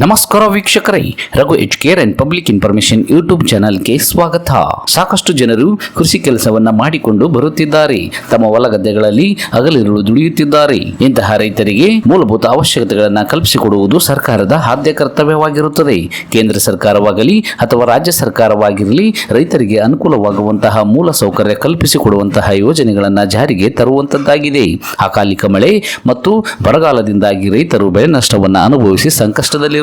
ನಮಸ್ಕಾರ ವೀಕ್ಷಕರೇ, Raghu H care and public information YouTube ಚಾನಲ್ಗೆ ಸ್ವಾಗತ. ಸಾಕಷ್ಟು ಜನರು ಕೃಷಿ ಕೆಲಸವನ್ನ ಮಾಡಿಕೊಂಡು ಬರುತ್ತಿದ್ದಾರೆ. ತಮ್ಮ ಹೊಲ ಗದ್ದೆಗಳಲ್ಲಿ ಹಗಲಿರುಳು ದುಡಿಯುತ್ತಿದ್ದಾರೆ. ಇಂತಹ ರೈತರಿಗೆ ಮೂಲಭೂತ ಅವಶ್ಯಕತೆಗಳನ್ನು ಕಲ್ಪಿಸಿಕೊಡುವುದು ಸರ್ಕಾರದ ಆದ್ಯ ಕರ್ತವ್ಯವಾಗಿರುತ್ತದೆ. ಕೇಂದ್ರ ಸರ್ಕಾರವಾಗಲಿ ಅಥವಾ ರಾಜ್ಯ ಸರ್ಕಾರವಾಗಿರಲಿ, ರೈತರಿಗೆ ಅನುಕೂಲವಾಗುವಂತಹ ಮೂಲ ಸೌಕರ್ಯ ಕಲ್ಪಿಸಿಕೊಡುವಂತಹ ಯೋಜನೆಗಳನ್ನು ಜಾರಿಗೆ ತರುವಂತದ್ದಾಗಿದೆ. ಅಕಾಲಿಕ ಮಳೆ ಮತ್ತು ಬರಗಾಲದಿಂದಾಗಿ ರೈತರು ಬೆಳೆ ನಷ್ಟವನ್ನು ಅನುಭವಿಸಿ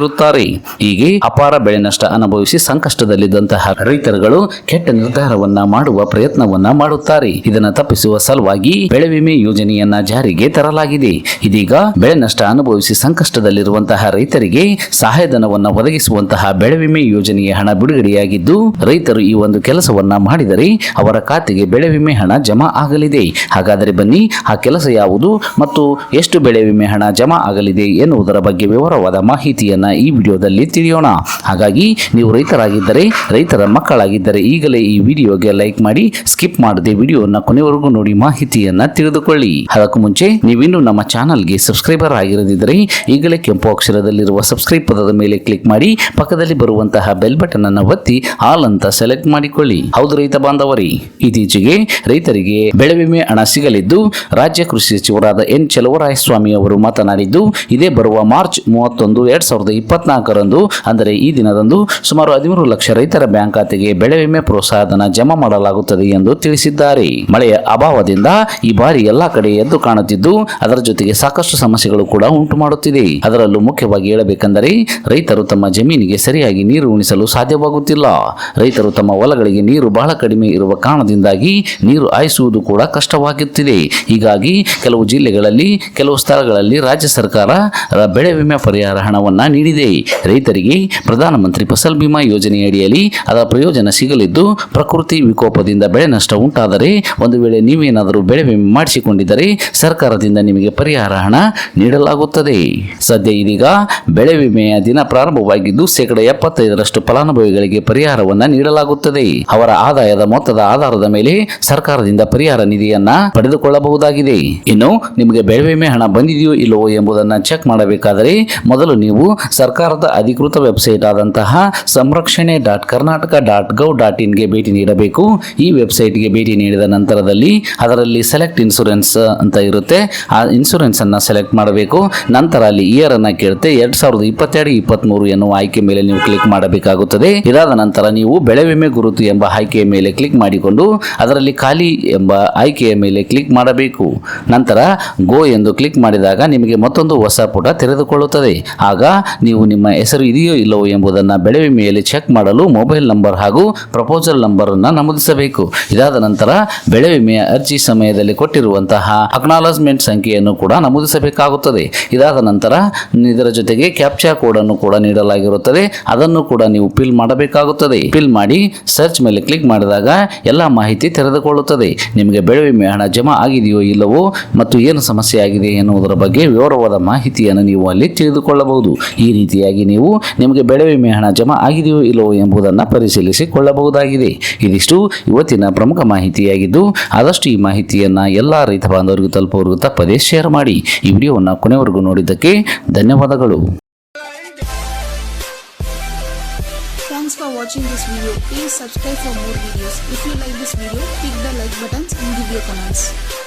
ಸಂಕಷ್ಟದಲ್ಲಿರುತ್ತಾರೆ ಹೀಗೆ ಅಪಾರ ಬೆಳೆ ನಷ್ಟ ಅನುಭವಿಸಿ ಸಂಕಷ್ಟದಲ್ಲಿದ್ದಂತಹ ರೈತರುಗಳು ಕೆಟ್ಟ ನಿರ್ಧಾರವನ್ನ ಮಾಡುವ ಪ್ರಯತ್ನವನ್ನ ಮಾಡುತ್ತಾರೆ. ಇದನ್ನು ತಪ್ಪಿಸುವ ಸಲುವಾಗಿ ಬೆಳೆ ವಿಮೆ ಯೋಜನೆಯನ್ನ ಜಾರಿಗೆ ತರಲಾಗಿದೆ. ಇದೀಗ ಬೆಳೆ ನಷ್ಟ ಅನುಭವಿಸಿ ಸಂಕಷ್ಟದಲ್ಲಿರುವಂತಹ ರೈತರಿಗೆ ಸಹಾಯಧನವನ್ನು ಒದಗಿಸುವಂತಹ ಬೆಳೆ ವಿಮೆ ಯೋಜನೆಯ ಹಣ ಬಿಡುಗಡೆಯಾಗಿದ್ದು, ರೈತರು ಈ ಒಂದು ಕೆಲಸವನ್ನ ಮಾಡಿದರೆ ಅವರ ಖಾತೆಗೆ ಬೆಳೆ ವಿಮೆ ಹಣ ಜಮಾ ಆಗಲಿದೆ. ಹಾಗಾದರೆ ಬನ್ನಿ, ಆ ಕೆಲಸ ಯಾವುದು ಮತ್ತು ಎಷ್ಟು ಬೆಳೆ ವಿಮೆ ಹಣ ಜಮಾ ಆಗಲಿದೆ ಎನ್ನುವುದರ ಬಗ್ಗೆ ವಿವರವಾದ ಮಾಹಿತಿಯನ್ನ ಈ ವಿಡಿಯೋದಲ್ಲಿ ತಿಳಿಯೋಣ. ಹಾಗಾಗಿ ನೀವು ರೈತರಾಗಿದ್ದರೆ, ರೈತರ ಮಕ್ಕಳಾಗಿದ್ದರೆ ಈಗಲೇ ಈ ವಿಡಿಯೋಗೆ ಲೈಕ್ ಮಾಡಿ, ಸ್ಕಿಪ್ ಮಾಡದೆ ವಿಡಿಯೋನ ಕೊನೆವರೆಗೂ ನೋಡಿ ಮಾಹಿತಿಯನ್ನ ತಿಳಿದುಕೊಳ್ಳಿ. ಅದಕ್ಕೂ ಮುಂಚೆ ನೀವಿನ್ನು ನಮ್ಮ ಚಾನಲ್ಗೆ ಸಬ್ಸ್ಕ್ರೈಬರ್ ಆಗಿರದಿದ್ದರೆ ಈಗಲೇ ಕೆಂಪು ಅಕ್ಷರದಲ್ಲಿರುವ ಸಬ್ಸ್ಕ್ರೈಬ್ ಪದದ ಮೇಲೆ ಕ್ಲಿಕ್ ಮಾಡಿ, ಪಕ್ಕದಲ್ಲಿ ಬರುವಂತಹ ಬೆಲ್ ಬಟನ್ ಅನ್ನು ಒತ್ತಿ ಆಲ್ ಅಂತ ಸೆಲೆಕ್ಟ್ ಮಾಡಿಕೊಳ್ಳಿ. ಹೌದು ರೈತ ಬಾಂಧವರಿ, ಇತ್ತೀಚೆಗೆ ರೈತರಿಗೆ ಬೆಳೆ ವಿಮೆ ಹಣ ಸಿಗಲಿದ್ದು, ರಾಜ್ಯ ಕೃಷಿ ಸಚಿವರಾದ ಎನ್ ಚಲವರಾಯಸ್ವಾಮಿ ಅವರು ಮಾತನಾಡಿದ್ದು, ಇದೇ ಬರುವ ಮಾರ್ಚ್ ಮೂವತ್ತೊಂದು, ಎರಡ್ ಸಾವಿರದ ಇಪ್ಪತ್ನಾಲ್ಕರಂದು, ಅಂದರೆ ಈ ದಿನದಂದು ಸುಮಾರು ಹದಿಮೂರು ಲಕ್ಷ ರೈತರ ಬ್ಯಾಂಕ್ ಖಾತೆಗೆ ಬೆಳೆ ವಿಮೆ ಪ್ರೋತ್ಸಾಹಧನ ಜಮಾ ಮಾಡಲಾಗುತ್ತದೆ ಎಂದು ತಿಳಿಸಿದ್ದಾರೆ. ಮಳೆಯ ಅಭಾವದಿಂದ ಈ ಬಾರಿ ಎಲ್ಲಾ ಕಡೆ ಎದ್ದು ಕಾಣುತ್ತಿದ್ದು, ಅದರ ಜೊತೆಗೆ ಸಾಕಷ್ಟು ಸಮಸ್ಯೆಗಳು ಕೂಡ ಉಂಟು ಮಾಡುತ್ತಿದೆ. ಅದರಲ್ಲೂ ಮುಖ್ಯವಾಗಿ ಹೇಳಬೇಕೆಂದರೆ, ರೈತರು ತಮ್ಮ ಜಮೀನಿಗೆ ಸರಿಯಾಗಿ ನೀರು ಉಣಿಸಲು ಸಾಧ್ಯವಾಗುತ್ತಿಲ್ಲ. ರೈತರು ತಮ್ಮ ಹೊಲಗಳಿಗೆ ನೀರು ಬಹಳ ಕಡಿಮೆ ಇರುವ ಕಾರಣದಿಂದಾಗಿ ನೀರು ಹಾಯಿಸುವುದು ಕೂಡ ಕಷ್ಟವಾಗುತ್ತಿದೆ. ಹೀಗಾಗಿ ಕೆಲವು ಜಿಲ್ಲೆಗಳಲ್ಲಿ, ಕೆಲವು ಸ್ಥಳಗಳಲ್ಲಿ ರಾಜ್ಯ ಸರ್ಕಾರ ಬೆಳೆ ವಿಮೆ ಪರಿಹಾರ ಹಣವನ್ನು ನೀಡಿದೆ. ರೈತರಿಗೆ ಪ್ರಧಾನಮಂತ್ರಿ ಫಸಲ್ ಬಿಮಾ ಯೋಜನೆಯಡಿಯಲ್ಲಿ ಅದರ ಪ್ರಯೋಜನ ಸಿಗಲಿದ್ದು, ಪ್ರಕೃತಿ ವಿಕೋಪದಿಂದ ಬೆಳೆ ನಷ್ಟ ಉಂಟಾದರೆ ಒಂದು ವೇಳೆ ನೀವೇನಾದರೂ ಬೆಳೆ ವಿಮೆ ಮಾಡಿಸಿಕೊಂಡಿದ್ದರೆ ಸರ್ಕಾರದಿಂದ ನಿಮಗೆ ಪರಿಹಾರ ಹಣ ನೀಡಲಾಗುತ್ತದೆ. ಸದ್ಯ ಇದೀಗ ಬೆಳೆ ವಿಮೆಯ ದಿನ ಪ್ರಾರಂಭವಾಗಿದ್ದು, ಶೇಕಡ ಎಪ್ಪತ್ತೈದರಷ್ಟು ಫಲಾನುಭವಿಗಳಿಗೆ ಪರಿಹಾರವನ್ನು ನೀಡಲಾಗುತ್ತದೆ. ಅವರ ಆದಾಯದ ಮೊತ್ತದ ಆಧಾರದ ಮೇಲೆ ಸರ್ಕಾರದಿಂದ ಪರಿಹಾರ ನಿಧಿಯನ್ನ ಪಡೆದುಕೊಳ್ಳಬಹುದಾಗಿದೆ. ಇನ್ನು ನಿಮಗೆ ಬೆಳೆ ವಿಮೆ ಹಣ ಬಂದಿದೆಯೋ ಇಲ್ಲವೋ ಎಂಬುದನ್ನು ಚೆಕ್ ಮಾಡಬೇಕಾದರೆ ಮೊದಲು ನೀವು ಸರ್ಕಾರದ ಅಧಿಕೃತ ವೆಬ್ಸೈಟ್ ಆದಂತಹ ಸಂರಕ್ಷಣೆ dot Karnataka dot gov dot ಇನ್ಗೆ ಭೇಟಿ ನೀಡಬೇಕು. ಈ ವೆಬ್ಸೈಟ್ಗೆ ಭೇಟಿ ನೀಡಿದ ನಂತರದಲ್ಲಿ ಅದರಲ್ಲಿ ಸೆಲೆಕ್ಟ್ ಇನ್ಸೂರೆನ್ಸ್ ಅಂತ ಇರುತ್ತೆ. ಆ ಇನ್ಸೂರೆನ್ಸ್ ಅನ್ನ ಸೆಲೆಕ್ಟ್ ಮಾಡಬೇಕು. ನಂತರ ಅಲ್ಲಿ ಇಯರ್ ಅನ್ನ ಕೇಳುತ್ತೆ. ಎರಡ್ ಸಾವಿರದ ಇಪ್ಪತ್ತೆರಡು ಇಪ್ಪತ್ತ್ಮೂರು ಎನ್ನುವ ಆಯ್ಕೆ ಮೇಲೆ ನೀವು ಕ್ಲಿಕ್ ಮಾಡಬೇಕಾಗುತ್ತದೆ. ಇದಾದ ನಂತರ ನೀವು ಬೆಳೆ ವಿಮೆ ಗುರುತು ಎಂಬ ಆಯ್ಕೆಯ ಮೇಲೆ ಕ್ಲಿಕ್ ಮಾಡಿಕೊಂಡು ಅದರಲ್ಲಿ ಖಾಲಿ ಎಂಬ ಆಯ್ಕೆಯ ಮೇಲೆ ಕ್ಲಿಕ್ ಮಾಡಬೇಕು. ನಂತರ ಗೋ ಎಂದು ಕ್ಲಿಕ್ ಮಾಡಿದಾಗ ನಿಮಗೆ ಮತ್ತೊಂದು ಹೊಸ ಪುಟ ತೆರೆದುಕೊಳ್ಳುತ್ತದೆ. ಆಗ ನೀವು ನಿಮ್ಮ ಹೆಸರು ಇದೆಯೋ ಇಲ್ಲವೋ ಎಂಬುದನ್ನು ಬೆಳೆ ವಿಮೆಯಲ್ಲಿ ಚೆಕ್ ಮಾಡಲು ಮೊಬೈಲ್ ನಂಬರ್ ಹಾಗೂ ಪ್ರಪೋಸಲ್ ನಂಬರನ್ನು ನಮೂದಿಸಬೇಕು. ಇದಾದ ನಂತರ ಬೆಳೆ ವಿಮೆಯ ಅರ್ಜಿ ಸಮಯದಲ್ಲಿ ಕೊಟ್ಟಿರುವಂತಹ ಅಕ್ನಾಲಜ್ಮೆಂಟ್ ಸಂಖ್ಯೆಯನ್ನು ಕೂಡ ನಮೂದಿಸಬೇಕಾಗುತ್ತದೆ. ಇದಾದ ನಂತರ ಇದರ ಜೊತೆಗೆ ಕ್ಯಾಪ್ಚಾ ಕೋಡ್ ಅನ್ನು ಕೂಡ ನೀಡಲಾಗಿರುತ್ತದೆ. ಅದನ್ನು ಕೂಡ ನೀವು ಫಿಲ್ ಮಾಡಬೇಕಾಗುತ್ತದೆ. ಫಿಲ್ ಮಾಡಿ ಸರ್ಚ್ ಮೇಲೆ ಕ್ಲಿಕ್ ಮಾಡಿದಾಗ ಎಲ್ಲ ಮಾಹಿತಿ ತೆರೆದುಕೊಳ್ಳುತ್ತದೆ. ನಿಮಗೆ ಬೆಳೆ ವಿಮೆ ಹಣ ಜಮಾ ಆಗಿದೆಯೋ ಇಲ್ಲವೋ ಮತ್ತು ಏನು ಸಮಸ್ಯೆ ಆಗಿದೆ ಎನ್ನುವುದರ ಬಗ್ಗೆ ವಿವರವಾದ ಮಾಹಿತಿಯನ್ನು ನೀವು ಅಲ್ಲಿ ತಿಳಿದುಕೊಳ್ಳಬಹುದು. ಈ ರೀತಿಯಾಗಿ ನೀವು ನಿಮಗೆ ಬೆಳೆ ವಿಮೆ ಹಣ ಜಮಾ ಆಗಿದೆಯೋ ಇಲ್ಲವೋ ಎಂಬುದನ್ನು ಪರಿಶೀಲಿಸಿಕೊಳ್ಳಬಹುದಾಗಿದೆ ಇದಿಷ್ಟು ಇವತ್ತಿನ ಪ್ರಮುಖ ಮಾಹಿತಿಯಾಗಿದ್ದು ಆದಷ್ಟು ಈ ಮಾಹಿತಿಯನ್ನು ಎಲ್ಲ ರೈತ ಬಾಂಧವರಿಗೂ ತಲುಪುವವರೆಗೂ ತಪ್ಪದೇ ಶೇರ್ ಮಾಡಿ ಈ ವಿಡಿಯೋವನ್ನು ಕೊನೆವರೆಗೂ ನೋಡಿದ್ದಕ್ಕೆ ಧನ್ಯವಾದಗಳು Thanks for watching this video. Please subscribe for more videos. If you like this video, click the like buttons and give your comments.